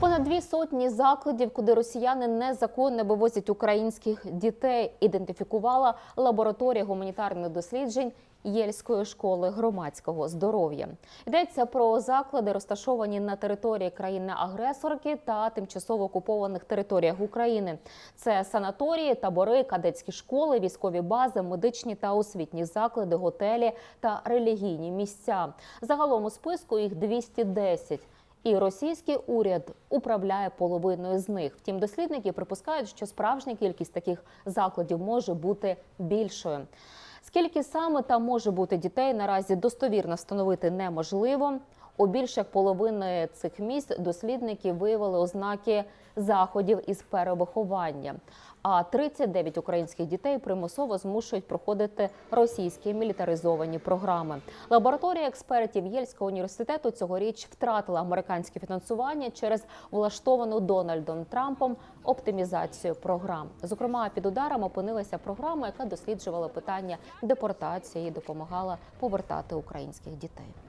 Понад дві сотні закладів, куди росіяни незаконно вивозять українських дітей, ідентифікувала лабораторія гуманітарних досліджень Єльської школи громадського здоров'я. Йдеться про заклади, розташовані на території країни-агресорки та тимчасово окупованих територіях України. Це санаторії, табори, кадетські школи, військові бази, медичні та освітні заклади, готелі та релігійні місця. Загалом у списку їх 210. І російський уряд управляє половиною з них. Втім, дослідники припускають, що справжня кількість таких закладів може бути більшою. Скільки саме там може бути дітей, наразі достовірно встановити неможливо. У більш як половини цих місць дослідники виявили ознаки заходів із перевиховання. А 39 українських дітей примусово змушують проходити російські мілітаризовані програми. Лабораторія експертів Єльського університету цьогоріч втратила американське фінансування через влаштовану Дональдом Трампом оптимізацію програм. Зокрема, під ударом опинилася програма, яка досліджувала питання депортації і допомагала повертати українських дітей.